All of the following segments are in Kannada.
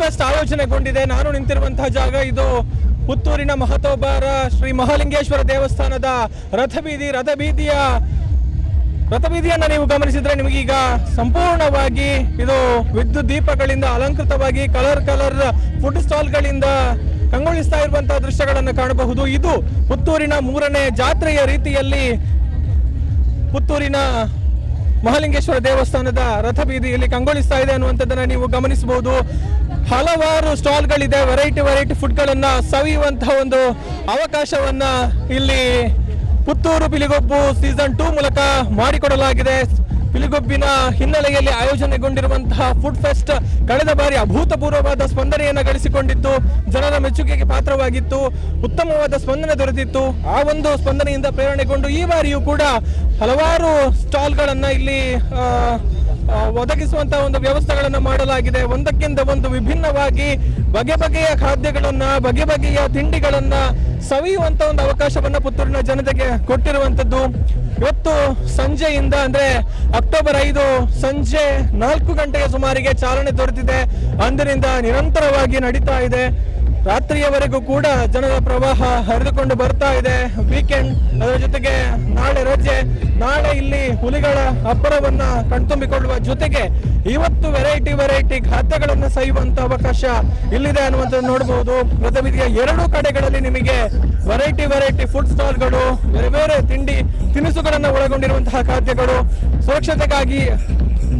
ಫೆಸ್ಟ್ ಆಯೋಜನೆಗೊಂಡಿದೆ. ನಾನು ನಿಂತಿರುವಂತಹ ಜಾಗ ಇದು ಪುತ್ತೂರಿನ ಮಹತೋಬಾರ ಶ್ರೀ ಮಹಾಲಿಂಗೇಶ್ವರ ದೇವಸ್ಥಾನದ ರಥಬೀದಿ, ರಥಬೀದಿಯ, ರಥಬೀದಿಯನ್ನು ನೀವು ಗಮನಿಸಿದ್ರೆ ನಿಮಗೀಗ ಸಂಪೂರ್ಣವಾಗಿ ಇದು ವಿದ್ಯುತ್ ದೀಪಗಳಿಂದ ಅಲಂಕೃತವಾಗಿ ಕಲರ್ ಕಲರ್ ಫುಡ್ ಸ್ಟಾಲ್ಗಳಿಂದ ಕಂಗೊಳಿಸ್ತಾ ಇರುವಂತಹ ದೃಶ್ಯಗಳನ್ನು ಕಾಣಬಹುದು. ಇದು ಪುತ್ತೂರಿನ ಮೂರನೇ ಜಾತ್ರೆಯ ರೀತಿಯಲ್ಲಿ ಪುತ್ತೂರಿನ ಮಹಾಲಿಂಗೇಶ್ವರ ದೇವಸ್ಥಾನದ ರಥ ಬೀದಿಯಲ್ಲಿ ಕಂಗೊಳಿಸ್ತಾ ಇದೆ ಅನ್ನುವಂಥದ್ದನ್ನ ನೀವು ಗಮನಿಸಬಹುದು. ಹಲವಾರು ಸ್ಟಾಲ್ಗಳಿದೆ ವೆರೈಟಿ ವೆರೈಟಿ ಫುಡ್ಗಳನ್ನು ಸವಿಯುವಂತಹ ಒಂದು ಅವಕಾಶವನ್ನ ಇಲ್ಲಿ ಪುತ್ತೂರು ಪಿಲಿಗೊಬ್ಬು ಸೀಸನ್ ಟೂ ಮೂಲಕ ಮಾಡಿಕೊಡಲಾಗಿದೆ. ಪಿಲಿಗೊಬ್ಬಿನ ಹಿನ್ನೆಲೆಯಲ್ಲಿ ಆಯೋಜನೆಗೊಂಡಿರುವಂತಹ ಫುಡ್ ಫೆಸ್ಟ್ ಕಳೆದ ಬಾರಿ ಅಭೂತಪೂರ್ವವಾದ ಸ್ಪಂದನೆಯನ್ನು ಗಳಿಸಿಕೊಂಡಿತ್ತು. ಜನರ ಮೆಚ್ಚುಗೆಗೆ ಪಾತ್ರವಾಗಿತ್ತು. ಉತ್ತಮವಾದ ಸ್ಪಂದನೆ ದೊರೆತಿತ್ತು. ಆ ಒಂದು ಸ್ಪಂದನೆಯಿಂದ ಪ್ರೇರಣೆಗೊಂಡು ಈ ಬಾರಿಯೂ ಕೂಡ ಹಲವಾರು ಸ್ಟಾಲ್ಗಳನ್ನು ಇಲ್ಲಿ ಒದಗಿಸುವಂತಹ ಒಂದು ವ್ಯವಸ್ಥೆಗಳನ್ನು ಮಾಡಲಾಗಿದೆ. ಒಂದಕ್ಕಿಂತ ಒಂದು ವಿಭಿನ್ನವಾಗಿ ಬಗೆ ಬಗೆಯ ಖಾದ್ಯಗಳನ್ನ, ಬಗೆ ಬಗೆಯ ತಿಂಡಿಗಳನ್ನ ಸವಿಯುವಂತ ಒಂದು ಅವಕಾಶವನ್ನ ಪುತ್ತೂರಿನ ಜನತೆಗೆ ಕೊಟ್ಟಿರುವಂತದ್ದು ಇವತ್ತು ಸಂಜೆಯಿಂದ ಅಂದ್ರೆ ಅಕ್ಟೋಬರ್ ಐದು ಸಂಜೆ ನಾಲ್ಕು ಗಂಟೆಯ ಸುಮಾರಿಗೆ ಚಾಲನೆ ದೊರೆತಿದೆ. ಅಂದಿನಿಂದ ನಿರಂತರವಾಗಿ ನಡೀತಾ ಇದೆ. ರಾತ್ರಿಯವರೆಗೂ ಕೂಡ ಜನರ ಪ್ರವಾಹ ಹರಿದುಕೊಂಡು ಬರ್ತಾ ಇದೆ. ವೀಕೆಂಡ್ ಅದರ ಜೊತೆಗೆ ನಾಳೆ ರಜೆ. ನಾಳೆ ಇಲ್ಲಿ ಹುಲಿಗಳ ಅಬ್ಬರವನ್ನ ಕಣ್ತುಂಬಿಕೊಳ್ಳುವ ಜೊತೆಗೆ ಇವತ್ತು ವೆರೈಟಿ ವೆರೈಟಿ ಖಾದ್ಯಗಳನ್ನು ಸವಿಯುವಂತ ಅವಕಾಶ ಇಲ್ಲಿದೆ ಅನ್ನುವಂಥದ್ದು ನೋಡಬಹುದು ಪ್ರತಿಬಿಧಿಯ ಎರಡೂ ಕಡೆಗಳಲ್ಲಿ ನಿಮಗೆ ವೆರೈಟಿ ವೆರೈಟಿ ಫುಡ್ ಸ್ಟಾಲ್ಗಳು ಬೇರೆ ಬೇರೆ ತಿಂಡಿ, ತಿನಿಸುಗಳನ್ನು ಒಳಗೊಂಡಿರುವಂತಹ ಖಾದ್ಯಗಳು. ಸುರಕ್ಷತೆಗಾಗಿ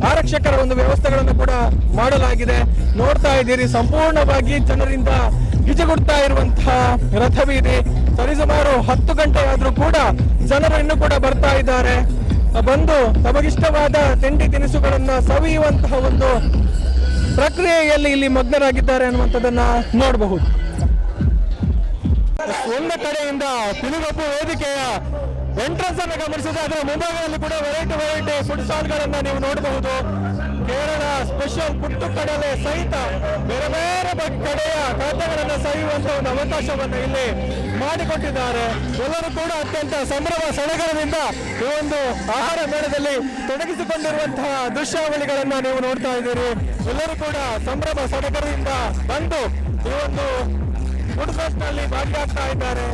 ಆರಕ್ಷಕರ ಒಂದು ವ್ಯವಸ್ಥೆಗಳನ್ನು ಕೂಡ ಮಾಡಲಾಗಿದೆ. ನೋಡ್ತಾ ಇದ್ದೀರಿ, ಸಂಪೂರ್ಣವಾಗಿ ಜನರಿಂದ ಗಿಜಗುಡ್ತಾ ಇರುವಂತಹ ರಥಬೀದಿ ಸರಿಸುಮಾರು ಹತ್ತು ಗಂಟೆ ಆದ್ರೂ ಕೂಡ ಜನರು ಇನ್ನೂ ಕೂಡ ಬರ್ತಾ ಇದ್ದಾರೆ. ಬಂದು ತಮಗಿಷ್ಟವಾದ ತಿಂಡಿ ತಿನಿಸುಗಳನ್ನ ಸವಿಯುವಂತಹ ಒಂದು ಪ್ರಕ್ರಿಯೆಯಲ್ಲಿ ಇಲ್ಲಿ ಮಗ್ನರಾಗಿದ್ದಾರೆ ಅನ್ನುವಂಥದ್ದನ್ನ ನೋಡಬಹುದು. ಒಂದು ಕಡೆಯಿಂದ ತಿರುಗಪ್ಪು ವೇದಿಕೆಯ ಎಂಟ್ರೆನ್ಸ್ ಅನ್ನು ಗಮನಿಸಿದ್ರೆ ಅದರ ಮುಂಭಾಗದಲ್ಲಿ ಕೂಡ ವೆರೈಟಿ ವೆರೈಟಿ ಫುಡ್ ಸ್ಟಾಲ್ ಗಳನ್ನ ನೀವು ನೋಡಬಹುದು. ಕೇರಳ ಸ್ಪೆಷಲ್ ಪುಟ್ಟು ಕಡಲೆ ಸಹಿತ ಬೇರೆ ಬೇರೆ ಕಡೆಯ ಖಾತೆಗಳನ್ನು ಸವಿಯುವಂತ ಒಂದು ಅವಕಾಶವನ್ನು ಇಲ್ಲಿ ಮಾಡಿಕೊಟ್ಟಿದ್ದಾರೆ. ಎಲ್ಲರೂ ಕೂಡ ಅತ್ಯಂತ ಸಂಭ್ರಮ ಸಡಗರದಿಂದ ಈ ಒಂದು ಆಹಾರ ಮೇಳದಲ್ಲಿ ತೊಡಗಿಸಿಕೊಂಡಿರುವಂತಹ ದೃಶ್ಯಾವಳಿಗಳನ್ನ ನೀವು ನೋಡ್ತಾ ಇದ್ದೀರಿ. ಎಲ್ಲರೂ ಕೂಡ ಸಂಭ್ರಮ ಸಡಗರದಿಂದ ಬಂದು ಈ ಒಂದು ಫುಡ್ ಫೆಸ್ಟ್ನಲ್ಲಿ ಭಾಗಿಯಾಗ್ತಾ ಇದ್ದಾರೆ.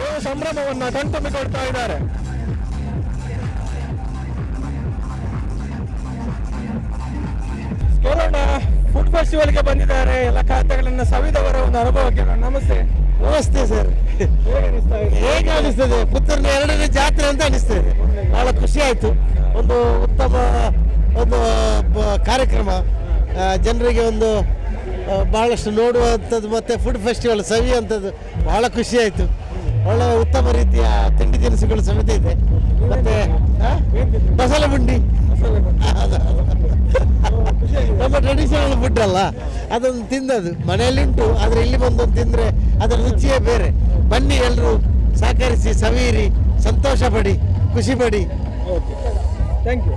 ಇವರು ಸಂಭ್ರಮವನ್ನ ಕಣ್ತುಂಬಿಕೊಡ್ತಾ ಇದ್ದಾರೆ. ಕೇಳೋಣ ಫುಡ್ ಫೆಸ್ಟಿವಲ್ಗೆ ಬಂದಿದ್ದಾರೆ. ಎಲ್ಲ ಖಾತೆಗಳನ್ನ ಸವಿದವರ ಒಂದು ಅನುಭವ ಕೇಳೋಣ ನಮಸ್ತೆ. ನಮಸ್ತೆ ಸರ್. ಹೇಗೆ ಅನಿಸ್ತದೆ? ಪುತ್ತೂರಿನ ಎರಡನೇ ಜಾತ್ರೆ ಅಂತ ಅನಿಸ್ತದೆ. ಬಹಳ ಖುಷಿ ಆಯ್ತು. ಒಂದು ಉತ್ತಮ ಒಂದು ಕಾರ್ಯಕ್ರಮ. ಜನರಿಗೆ ಒಂದು ಬಹಳಷ್ಟು ನೋಡುವಂಥದ್ದು ಮತ್ತೆ ಫುಡ್ ಫೆಸ್ಟಿವಲ್ ಸವಿಯುವಂಥದ್ದು ಬಹಳ ಖುಷಿ ಆಯ್ತು. ಒಳ್ಳೆ ಉತ್ತಮ ರೀತಿಯ ತಿಂಡಿ ತಿನಿಸುಗಳು ಸಮೇತ ಇದೆ ಮತ್ತೆ ಆ, ಬಸಳೆ ಬುಂಡಿ ಅದು, ಅದು. ನಮ್ಮ ಟ್ರೆಡಿಷನಲ್ ಫುಡ್ ಅಲ್ಲ ಅದೊಂದು ತಿಂದದ್ದು. ಮನೆಯಲ್ಲಿಂಟು ಆದರೆ ಇಲ್ಲಿ ಬಂದು ತಿಂದರೆ ಅದರ ರುಚಿಯೇ ಬೇರೆ. ಬನ್ನಿ ಎಲ್ಲರೂ ಸಹಕರಿಸಿ ಸವೀರಿ ಸಂತೋಷ ಪಡಿ ಖುಷಿ ಪಡಿ ಥ್ಯಾಂಕ್ ಯು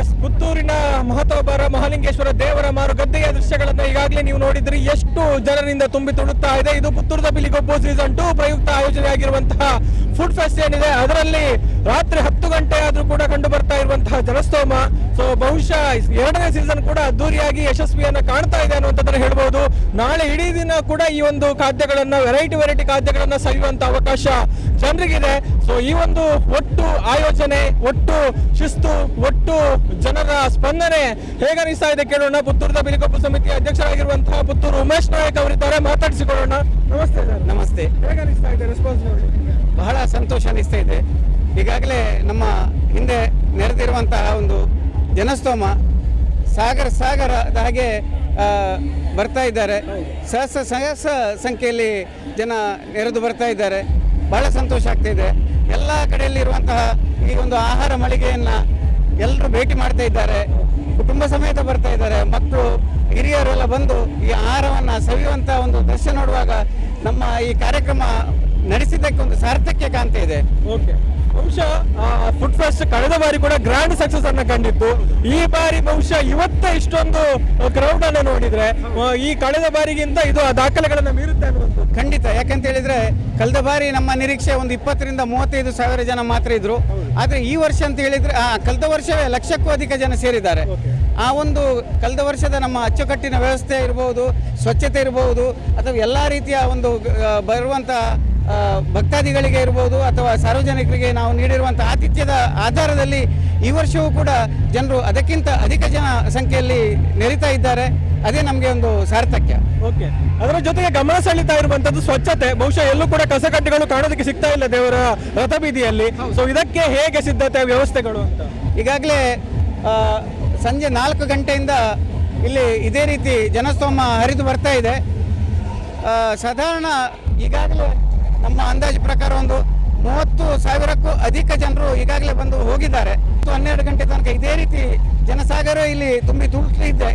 ಎಸ್ ಪುತ್ತೂರಿನ ಮಹತೋಬರ ಮಹಾಲಿಂಗೇಶ್ವರ ದೇವರ ಮಾರು ಗದ್ದೆಯ ದೃಶ್ಯಗಳನ್ನು ಈಗಾಗಲೇ ನೀವು ನೋಡಿದ್ರಿ. ಎಷ್ಟು ಜನರಿಂದ ತುಂಬಿ ತುಳುತ್ತಾ ಇದೆ. ಇದು ಪುತ್ತೂರದ ಬಿಲಿಗೊಬ್ಬು ಸೀಸನ್ ಟು ಪ್ರಯುಕ್ತ ಆಯೋಜನೆಯಾಗಿರುವಂತಹ ಫುಡ್ ಫೆಸ್ಟ್ ಏನಿದೆ ಅದರಲ್ಲಿ ರಾತ್ರಿ ಹತ್ತು ಗಂಟೆ ಆದ್ರೂ ಕೂಡ ಕಂಡು ಬರ್ತಾ ಇರುವಂತಹ ಜನಸ್ತೋಮ ಸೊ ಬಹುಶಃ ಎರಡನೇ ಸೀಸನ್ ಕೂಡ ಅದ್ದೂರಿಯಾಗಿ ಯಶಸ್ವಿಯನ್ನ ಕಾಣ್ತಾ ಇದೆ ಅನ್ನುವಂಥದ್ದನ್ನು ಹೇಳ್ಬೋದು. ನಾಳೆ ಇಡೀ ದಿನ ಕೂಡ ಈ ಒಂದು ಖಾದ್ಯಗಳನ್ನು ವೆರೈಟಿ ವೆರೈಟಿ ಖಾದ್ಯಗಳನ್ನು ಸವಿಯುವಂಥ ಅವಕಾಶ ಜನರಿಗಿದೆ. ಸೊ ಈ ಒಂದು ಒಟ್ಟು ಆಯೋಜನೆ ಒಟ್ಟು ಶಿಸ್ತು ಒಟ್ಟು ಜನರ ಸ್ಪಂದನೆ ಹೇಗನಿಸ್ತಾ ಇದೆ ಕೇಳೋಣ. ಪುತ್ತೂರದ ಬಿಲಿಕೊಪ್ಪು ಸಮಿತಿ ಅಧ್ಯಕ್ಷರಾಗಿರುವಂತಹ ಪುತ್ತೂರು ಉಮೇಶ್ ನಾಯಕ್ ಅವರಿದ್ದಾರೆ. ಮಾತಾಡಿಸಿಕೊಳ್ಳೋಣ. ನಮಸ್ತೆ ಸರ್. ನಮಸ್ತೆ. ಹೇಗನಿಸ್ತಾ ಇದೆ ರೆಸ್ಪಾನ್ಸ್ ನೋಡಿ. ಸಂತೋಷ ಅನಿಸ್ತಾ ಇದೆ. ಈಗಾಗಲೇ ನಮ್ಮ ಹಿಂದೆ ನೆರೆದಿರುವಂತಹ ಒಂದು ಜನಸ್ತೋಮ ಸಾಗರ ಸಾಗರದ ಹಾಗೆ ಬರ್ತಾ ಇದ್ದಾರೆ. ಸಹಸ್ರ ಸಹಸ್ರ ಸಂಖ್ಯೆಯಲ್ಲಿ ಜನ ನೆರೆದು ಬರ್ತಾ ಇದ್ದಾರೆ. ಬಹಳ ಸಂತೋಷ ಆಗ್ತಾ ಇದೆ. ಎಲ್ಲ ಕಡೆಯಲ್ಲಿರುವಂತಹ ಈ ಒಂದು ಆಹಾರ ಮಳಿಗೆಯನ್ನು ಎಲ್ಲರೂ ಭೇಟಿ ಮಾಡ್ತಾ ಇದ್ದಾರೆ. ಕುಟುಂಬ ಸಮೇತ ಬರ್ತಾ ಇದ್ದಾರೆ. ಮಕ್ಕಳು, ಹಿರಿಯರೆಲ್ಲ ಬಂದು ಈ ಆಹಾರವನ್ನು ಸವಿಯುವಂಥ ಒಂದು ದೃಶ್ಯ ನೋಡುವಾಗ ನಮ್ಮ ಈ ಕಾರ್ಯಕ್ರಮ ನಡೆಸಿದ್ದಕ್ಕೆ ಒಂದು ಸಾರ್ಥಕ್ಯ ಕಾಣ್ತಾ ಇದೆ. ಓಕೆ. ಬಹುಶಃ ಫುಡ್ ಫೆಸ್ಟ್ ಕಳೆದ ಬಾರಿ ಕೂಡ ಗ್ರ್ಯಾಂಡ್ ಸಕ್ಸಸ್ ಅನ್ನ ಕಂಡಿತ್ತು. ಈ ಬಾರಿ ಬಹುಶಃ ಇವತ್ತೇ ಇಷ್ಟೊಂದು ಕ್ರೌಡ್ ಅನ್ನ ನೋಡಿದ್ರೆ ಈ ಕಳೆದ ಬಾರಿಗಿಂತ ಇದು ಆ ದಾಖಲೆಗಳನ್ನ ಮೀರುತ್ತೆ ಅನ್ನುವಂಥದ್ದು. ಖಂಡಿತ. ಯಾಕಂತ ಹೇಳಿದ್ರೆ ಕಳೆದ ಬಾರಿ ನಮ್ಮ ನಿರೀಕ್ಷೆ ಒಂದು ಇಪ್ಪತ್ತರಿಂದ ಮೂವತ್ತೈದು ಸಾವಿರ ಜನ ಮಾತ್ರ ಇದ್ರು. ಆದ್ರೆ ಈ ವರ್ಷ ಅಂತ ಹೇಳಿದ್ರೆ ಆ, ಕಳೆದ ವರ್ಷವೇ ಲಕ್ಷಕ್ಕೂ ಅಧಿಕ ಜನ ಸೇರಿದ್ದಾರೆ. ಆ ಒಂದು ಕಳೆದ ವರ್ಷದ ನಮ್ಮ ಅಚ್ಚುಕಟ್ಟಿನ ವ್ಯವಸ್ಥೆ ಇರಬಹುದು ಸ್ವಚ್ಛತೆ ಇರಬಹುದು ಅಥವಾ ಎಲ್ಲ ರೀತಿಯ ಒಂದು ಬರುವಂತಹ ಭಕ್ತಾದಿಗಳಿಗೆ ಇರ್ಬೋದು ಅಥವಾ ಸಾರ್ವಜನಿಕರಿಗೆ ನಾವು ನೀಡಿರುವಂಥ ಆತಿಥ್ಯದ ಆಧಾರದಲ್ಲಿ ಈ ವರ್ಷವೂ ಕೂಡ ಜನರು ಅದಕ್ಕಿಂತ ಅಧಿಕ ಜನ ಸಂಖ್ಯೆಯಲ್ಲಿ ನೆರೀತಾ ಇದ್ದಾರೆ. ಅದೇ ನಮಗೆ ಒಂದು ಸಾರ್ಥಕ್ಯ. ಓಕೆ. ಅದರ ಜೊತೆಗೆ ಗಮನ ಸೆಳೀತಾ ಇರುವಂತದ್ದು ಸ್ವಚ್ಛತೆ. ಬಹುಶಃ ಎಲ್ಲೂ ಕೂಡ ಕಸಕಡ್ಡಿಗಳು ಕಾಣೋದಕ್ಕೆ ಸಿಗ್ತಾ ಇಲ್ಲ ದೇವರ ರಥಬೀದಿಯಲ್ಲಿ. ಸೊ ಇದಕ್ಕೆ ಹೇಗೆ ಸಿದ್ಧತೆ ವ್ಯವಸ್ಥೆಗಳು ಅಂತ? ಈಗಾಗಲೇ ಸಂಜೆ ನಾಲ್ಕು ಗಂಟೆಯಿಂದ ಇಲ್ಲಿ ಇದೇ ರೀತಿ ಜನಸ್ತೋಮ ಹರಿದು ಬರ್ತಾ ಇದೆ. ಸಾಧಾರಣ ಈಗಾಗಲೇ ನಮ್ಮ ಅಂದಾಜು ಪ್ರಕಾರ ಒಂದು ಮೂವತ್ತು ಸಾವಿರಕ್ಕೂ ಅಧಿಕ ಜನರು ಈಗಾಗಲೇ ಬಂದು ಹೋಗಿದ್ದಾರೆ. ಹನ್ನೆರಡು ಗಂಟೆ ತನಕ ಇದೇ ರೀತಿ ಜನಸಾಗರ ಇಲ್ಲಿ ತುಂಬಿ ತುಳುಕ್ಲಿದೆ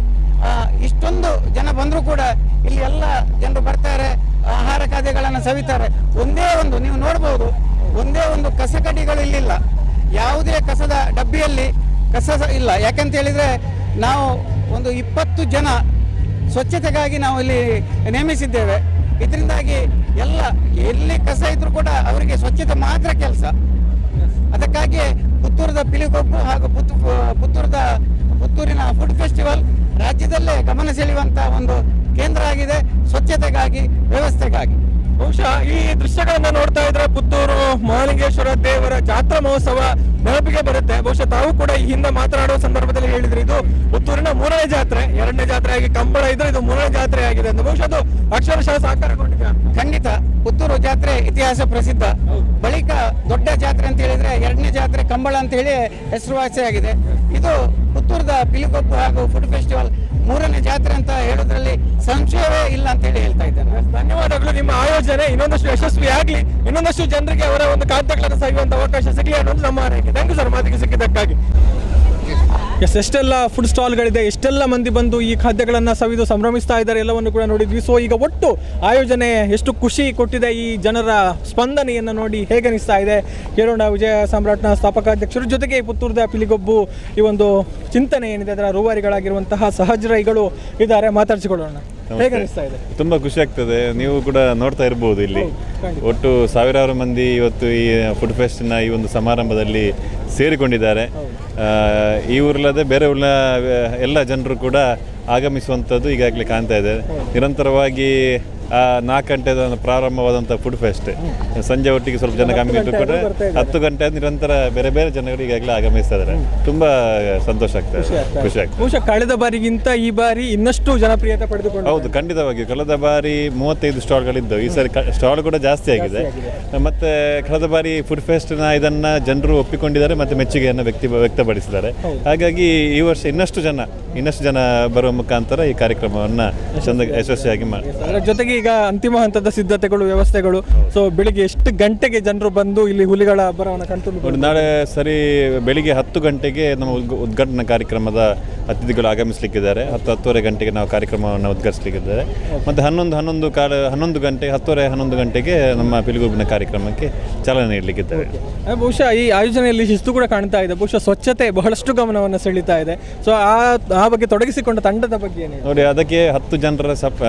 ಇಷ್ಟೊಂದು ಜನ ಬಂದರೂ ಕೂಡ ಇಲ್ಲಿ ಎಲ್ಲ ಜನರು ಬರ್ತಾರೆ, ಆಹಾರ ಖಾದ್ಯಗಳನ್ನು ಸವಿತಾರೆ. ಒಂದೇ ಒಂದು, ನೀವು ನೋಡ್ಬೋದು, ಒಂದೇ ಒಂದು ಕಸಕಡ್ಡಿಗಳು ಇಲ್ಲಿಲ್ಲ. ಯಾವುದೇ ಕಸದ ಡಬ್ಬಿಯಲ್ಲಿ ಕಸ ಇಲ್ಲ. ಯಾಕಂತ ಹೇಳಿದರೆ ನಾವು ಒಂದು ಇಪ್ಪತ್ತು ಜನ ಸ್ವಚ್ಛತೆಗಾಗಿ ನಾವು ಇಲ್ಲಿ ನೇಮಿಸಿದ್ದೇವೆ. ಇದರಿಂದಾಗಿ ಎಲ್ಲ ಎಲ್ಲಿ ಕಸ ಇದ್ರೂ ಕೂಡ ಅವರಿಗೆ ಸ್ವಚ್ಛತೆ ಮಾತ್ರ ಕೆಲಸ. ಅದಕ್ಕಾಗಿ ಪುತ್ತೂರದ ಪಿಲಿಗೊಬ್ಬು ಹಾಗೂ ಪುತ್ತು, ಪುತ್ತೂರದ, ಪುತ್ತೂರಿನ ಫುಡ್ ಫೆಸ್ಟಿವಲ್ ರಾಜ್ಯದಲ್ಲೇ ಗಮನ ಸೆಳೆಯುವಂತ ಒಂದು ಕೇಂದ್ರ ಆಗಿದೆ. ಸ್ವಚ್ಛತೆಗಾಗಿ, ವ್ಯವಸ್ಥೆಗಾಗಿ. ಬಹುಶಃ ಈ ದೃಶ್ಯಗಳನ್ನ ನೋಡ್ತಾ ಇದ್ರೆ ಪುತ್ತೂರು ಮಹಾಲಿಂಗೇಶ್ವರ ದೇವರ ಜಾತ್ರಾ ಮಹೋತ್ಸವ ನೆನಪಿಗೆ ಬರುತ್ತೆ. ಬಹುಶಃ ತಾವು ಕೂಡ ಈ ಹಿಂದೆ ಮಾತನಾಡುವ ಸಂದರ್ಭದಲ್ಲಿ ಹೇಳಿದ್ರಿ ಇದು ಪುತ್ತೂರಿನ ಮೂರನೇ ಜಾತ್ರೆ ಎರಡನೇ ಜಾತ್ರೆ ಆಗಿ ಕಂಬಳ ಇದ್ರೆ ಇದು ಮೂರನೇ ಜಾತ್ರೆ ಆಗಿದೆ ಅಂತ. ಬಹುಶಃ ಅದು ಅಕ್ಷರಶಃ ಸಾಕಾರಗೊಂಡಿದೆ ಖಂಡಿತ. ಪುತ್ತೂರು ಜಾತ್ರೆ ಇತಿಹಾಸ ಪ್ರಸಿದ್ಧ. ಬಳಿಕ ದೊಡ್ಡ ಜಾತ್ರೆ ಅಂತ ಹೇಳಿದ್ರೆ ಎರಡನೇ ಜಾತ್ರೆ ಕಂಬಳ ಅಂತ ಹೇಳಿ ಹೆಸರುವಾಸಿಯಾಗಿದೆ. ಇದು ಪುತ್ತೂರದ ಪಿಲಿಕೊಪ್ಪು ಹಾಗೂ ಫುಡ್ ಫೆಸ್ಟಿವಲ್ ಮೂರನೇ ಜಾತ್ರೆ ಅಂತ ಹೇಳೋದ್ರಲ್ಲಿ ಸಂಶಯವೇ ಇಲ್ಲ ಅಂತ ಹೇಳಿ ಹೇಳ್ತಾ ಇದ್ದೇನೆ. ಧನ್ಯವಾದಗಳು. ನಿಮ್ಮ ಆಯೋಜನೆ ಇನ್ನೊಂದಷ್ಟು ಯಶಸ್ವಿ ಆಗಲಿ ಇನ್ನೊಂದಷ್ಟು ಜನರಿಗೆ ಅವರ ಒಂದು ಕಾಂತಗಳನ್ನು ಸಾಗುವಂತ ಅವಕಾಶ ಸಿಗಲಿ ಅನ್ನೋದು ನಮ್ಮ ಆರೈಕೆ. ಥ್ಯಾಂಕ್ ಯು ಸರ್ ಮಾತಿಗೆ ಸಿಕ್ಕಿದ್ದಕ್ಕಾಗಿ. ಎಸ್ ಎಷ್ಟೆಲ್ಲ ಫುಡ್ ಸ್ಟಾಲ್ಗಳಿದೆ ಎಷ್ಟೆಲ್ಲ ಮಂದಿ ಬಂದು ಈ ಖಾದ್ಯಗಳನ್ನು ಸವಿದು ಸಂಭ್ರಮಿಸ್ತಾ ಇದ್ದಾರೆ, ಎಲ್ಲವನ್ನು ಕೂಡ ನೋಡಿದ್ವಿ. ಸೊ ಈಗ ಒಟ್ಟು ಆಯೋಜನೆ ಎಷ್ಟು ಖುಷಿ ಕೊಟ್ಟಿದೆ ಈ ಜನರ ಸ್ಪಂದನೆಯನ್ನು ನೋಡಿ ಹೇಗೆ ಅನಿಸ್ತಾ ಇದೆ. ಕೇಳೋಣ ವಿಜಯ ಸಾಮ್ರಾಟ್ನ ಸ್ಥಾಪಕಾಧ್ಯಕ್ಷರ ಜೊತೆಗೆ ಪುತ್ತೂರದ ಪಿಲಿಗೊಬ್ಬು ಈ ಒಂದು ಚಿಂತನೆ ಏನಿದೆ, ಅದರ ರೂವಾರಿಗಳಾಗಿರುವಂತಹ ಸಹಜರೈಗಳು ಇದ್ದಾರೆ. ಮಾತಾಡಿಸಿಕೊಳ್ಳೋಣ. ಹೇಗೆ ಅನಿಸ್ತಾ ಇದೆ? ತುಂಬ ಖುಷಿ ಆಗ್ತದೆ. ನೀವು ಕೂಡ ನೋಡ್ತಾ ಇರ್ಬೋದು ಇಲ್ಲಿ. ಒಟ್ಟು ಸಾವಿರಾರು ಮಂದಿ ಇವತ್ತು ಈ ಫುಡ್ ಫೆಸ್ಟ್ನ ಈ ಒಂದು ಸಮಾರಂಭದಲ್ಲಿ ಸೇರಿಕೊಂಡಿದ್ದಾರೆ. ಈ ಊರಲ್ಲದೆ ಬೇರೆ ಊರಿನ ಎಲ್ಲ ಜನರು ಕೂಡ ಆಗಮಿಸುವಂಥದ್ದು ಈಗಾಗಲೇ ಕಾಣ್ತಾ ಇದೆ. ನಿರಂತರವಾಗಿ ನಾಲ್ಕು ಗಂಟೆದ ಒಂದು ಪ್ರಾರಂಭವಾದಂಥ ಫುಡ್ ಫೆಸ್ಟ್ ಸಂಜೆ ಒಟ್ಟಿಗೆ ಸ್ವಲ್ಪ ಜನ ಕಮ್ಮಿ ಇಟ್ಟು ಕೂಡ ಹತ್ತು ಗಂಟೆ ನಿರಂತರ ಬೇರೆ ಬೇರೆ ಜನಗಳು ಈಗಾಗಲೇ ಆಗಮಿಸ್ತಾ ಇದ್ದಾರೆ ತುಂಬ ಸಂತೋಷ ಆಗ್ತದೆ ಖುಷಿ ಆಗ್ತದೆ ಬಹುಶಃ ಕಳೆದ ಬಾರಿಗಿಂತ ಈ ಬಾರಿ ಇನ್ನಷ್ಟು ಜನಪ್ರಿಯತೆ ಪಡೆದುಕೊಂಡು ಹೌದು ಖಂಡಿತವಾಗಿ ಕಳೆದ ಬಾರಿ ಮೂವತ್ತೈದು ಸ್ಟಾಲ್ಗಳಿದ್ದವು ಈ ಸಾರಿ ಸ್ಟಾಲ್ ಕೂಡ ಜಾಸ್ತಿ ಆಗಿದೆ. ಮತ್ತೆ ಕಳೆದ ಬಾರಿ ಫುಡ್ ಫೆಸ್ಟ್ನ ಇದನ್ನ ಜನರು ಒಪ್ಪಿಕೊಂಡಿದ್ದಾರೆ ಮತ್ತೆ ಮೆಚ್ಚುಗೆಯನ್ನು ವ್ಯಕ್ತಿ ವ್ಯಕ್ತಪಡಿಸಿದ್ದಾರೆ. ಹಾಗಾಗಿ ಈ ವರ್ಷ ಇನ್ನಷ್ಟು ಜನ ಇನ್ನಷ್ಟು ಜನ ಬರುವ ಮುಖಾಂತರ ಈ ಕಾರ್ಯಕ್ರಮವನ್ನು ಚಂದ ಯಶಸ್ವಿಯಾಗಿ ಮಾಡಿ ಅದರ ಜೊತೆಗೆ ಈಗ ಅಂತಿಮ ಹಂತದ ಸಿದ್ಧತೆಗಳು ವ್ಯವಸ್ಥೆಗಳು. ಸೊ ಬೆಳಿಗ್ಗೆ ಎಷ್ಟು ಗಂಟೆಗೆ ಜನರು ಬಂದು ಇಲ್ಲಿ ಹುಲಿಗಳ ಬರವನ್ನು ಕಂಡು ನಾಳೆ ಸರಿ ಬೆಳಿಗ್ಗೆ ಹತ್ತು ಗಂಟೆಗೆ ನಮ್ಮ ಉದ್ಘ- ಉದ್ಘಾಟನಾ ಕಾರ್ಯಕ್ರಮದ ಅತಿಥಿಗಳು ಆಗಮಿಸಲಿಕ್ಕಿದ್ದಾರೆ. ಹತ್ತು ಹತ್ತುವರೆ ಗಂಟೆಗೆ ನಾವು ಕಾರ್ಯಕ್ರಮವನ್ನು ಉದ್ಘಾಟಿಸಲಿಕ್ಕಿದ್ದಾರೆ. ಮತ್ತು ಹನ್ನೊಂದು ಹನ್ನೊಂದು ಕಾಲ ಹನ್ನೊಂದು ಗಂಟೆ ಹತ್ತುವರೆ ಹನ್ನೊಂದು ಗಂಟೆಗೆ ನಮ್ಮ ಪಿಲಿಗೂಬಿನ ಕಾರ್ಯಕ್ರಮಕ್ಕೆ ಚಾಲನೆ ನೀಡಲಿಕ್ಕಿದ್ದಾರೆ. ಆ, ಬಹುಶಃ ಈ ಆಯೋಜನೆಯಲ್ಲಿ ಶಿಸ್ತು ಕೂಡ ಕಾಣ್ತಾ ಇದೆ. ಬಹುಶಃ ಸ್ವಚ್ಛತೆ ಬಹಳಷ್ಟು ಗಮನವನ್ನು ಸೆಳೀತಾ ಇದೆ. ಸೊ ಆ ಆ ಬಗ್ಗೆ ತೊಡಗಿಸಿಕೊಂಡ ತಂಡದ ಬಗ್ಗೆ ನೋಡಿ ಅದಕ್ಕೆ ಹತ್ತು ಜನರ ಸಪ್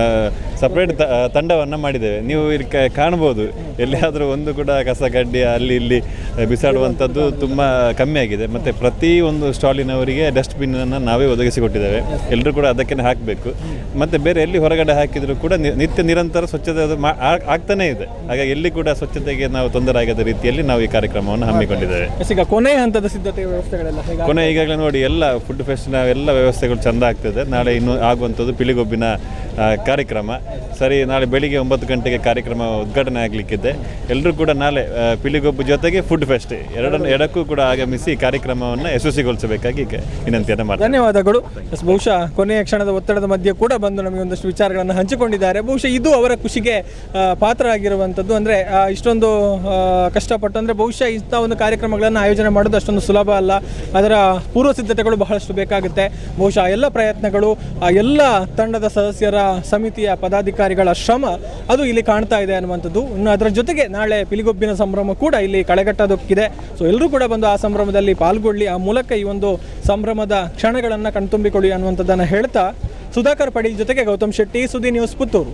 ಸಪ್ರೇಟ್ ತಂಡವನ್ನು ಮಾಡಿದ್ದೇವೆ. ನೀವು ಇಲ್ಲಿ ಕಾಣ್ಬೋದು ಎಲ್ಲಿಯಾದರೂ ಒಂದು ಕೂಡ ಕಸ ಕಡ್ಡಿ ಅಲ್ಲಿ ಇಲ್ಲಿ ಬಿಸಾಡುವಂಥದ್ದು ತುಂಬ ಕಮ್ಮಿ ಆಗಿದೆ. ಮತ್ತು ಪ್ರತಿ ಒಂದು ಸ್ಟಾಲಿನವರಿಗೆ ಡಸ್ಟ್ಬಿನ್ನನ್ನು ನಾವೇ ಒದಗಿಸಿಕೊಟ್ಟಿದ್ದೇವೆ. ಎಲ್ಲರೂ ಕೂಡ ಅದಕ್ಕೆ ಹಾಕಬೇಕು. ಮತ್ತು ಬೇರೆ ಎಲ್ಲಿ ಹೊರಗಡೆ ಹಾಕಿದರೂ ಕೂಡ ನಿತ್ಯ ನಿರಂತರ ಸ್ವಚ್ಛತೆ ಅದು ಮಾ- ಆಗ್ತಾನೇ ಇದೆ. ಹಾಗಾಗಿ ಎಲ್ಲಿ ಕೂಡ ಸ್ವಚ್ಛತೆಗೆ ನಾವು ತೊಂದರೆ ಆಗದ ರೀತಿಯಲ್ಲಿ ನಾವು ಈ ಕಾರ್ಯಕ್ರಮವನ್ನು ಹಮ್ಮಿಕೊಂಡಿದ್ದೇವೆ. ಈಗ ಕೊನೆಯ ಹಂತದ ಸಿದ್ಧತೆ ವ್ಯವಸ್ಥೆಗಳೆಲ್ಲ ಕೊನೆ ಈಗಾಗಲೇ ನೋಡಿ ಎಲ್ಲ ಫುಡ್ ಫೆಸ್ಟ್ನ ಎಲ್ಲ ವ್ಯವಸ್ಥೆಗಳು ಚೆಂದ ಆಗ್ತದೆ. ನಾಳೆ ಇನ್ನೂ ಆಗುವಂಥದ್ದು ಪಿಳಿಗೊಬ್ಬಿನ ಕಾರ್ಯಕ್ರಮ. ಸರಿ ನಾಳೆ ಬೆಳಿಗ್ಗೆ ಒಂಬತ್ತು ಗಂಟೆಗೆ ಕಾರ್ಯಕ್ರಮ ಉದ್ಘಾಟನೆ ಆಗಲಿಕ್ಕಿದೆ. ಎಲ್ಲರೂ ಕೂಡ ನಾಳೆ ಪಿಲಿಗೊಬ್ಬ ಜೊತೆಗೆ ಫುಡ್ ಫೆಸ್ಟ್ ಎರಡನ್ನು, ಎರಡಕ್ಕೂ ಕೂಡ ಆಗಮಿಸಿ ಕಾರ್ಯಕ್ರಮವನ್ನು ಯಶಸ್ವಿಗೊಳಿಸಬೇಕಾಗಿ ವಿನಂತಿಯನ್ನು ಮಾಡಿ ಧನ್ಯವಾದಗಳು. ಬಹುಶಃ ಕೊನೆಯ ಕ್ಷಣದ ಒತ್ತಡದ ಮಧ್ಯೆ ಕೂಡ ಬಂದು ನಮಗೆ ಒಂದಷ್ಟು ವಿಚಾರಗಳನ್ನು ಹಂಚಿಕೊಂಡಿದ್ದಾರೆ. ಬಹುಶಃ ಇದು ಅವರ ಖುಷಿಗೆ ಪಾತ್ರ ಆಗಿರುವಂಥದ್ದು ಅಂದರೆ ಇಷ್ಟೊಂದು ಕಷ್ಟಪಟ್ಟು, ಅಂದರೆ ಬಹುಶಃ ಇಂಥ ಒಂದು ಕಾರ್ಯಕ್ರಮಗಳನ್ನು ಆಯೋಜನೆ ಮಾಡೋದು ಅಷ್ಟೊಂದು ಸುಲಭ ಅಲ್ಲ. ಅದರ ಪೂರ್ವ ಸಿದ್ಧತೆಗಳು ಬಹಳಷ್ಟು ಬೇಕಾಗುತ್ತೆ. ಬಹುಶಃ ಎಲ್ಲ ಪ್ರಯತ್ನಗಳು ಎಲ್ಲ ತಂಡದ ಸದಸ್ಯರ ಸಮಿತಿಯ ಪದಾಧಿಕಾರಿಗಳ ಶ್ರಮ ಅದು ಇಲ್ಲಿ ಕಾಣ್ತಾ ಇದೆ ಅನ್ನುವಂಥದ್ದು. ಇನ್ನು ಅದರ ಜೊತೆಗೆ ನಾಳೆ ಪಿಲಿಗೊಬ್ಬಿನ ಸಂಭ್ರಮ ಕೂಡ ಇಲ್ಲಿ ಕಳೆಗಟ್ಟೋದಕ್ಕಿದೆ. ಸೊ ಎಲ್ಲರೂ ಕೂಡ ಬಂದು ಆ ಸಂಭ್ರಮದಲ್ಲಿ ಪಾಲ್ಗೊಳ್ಳಿ, ಆ ಮೂಲಕ ಈ ಒಂದು ಸಂಭ್ರಮದ ಕ್ಷಣಗಳನ್ನು ಕಣ್ತುಂಬಿಕೊಳ್ಳಿ ಅನ್ನುವಂಥದ್ದನ್ನು ಹೇಳ್ತಾ ಸುಧಾಕರ್ ಪಡೀಲ್ ಜೊತೆಗೆ ಗೌತಮ್ ಶೆಟ್ಟಿ ಸುದ್ದಿ ನ್ಯೂಸ್ ಪುತ್ತೂರು.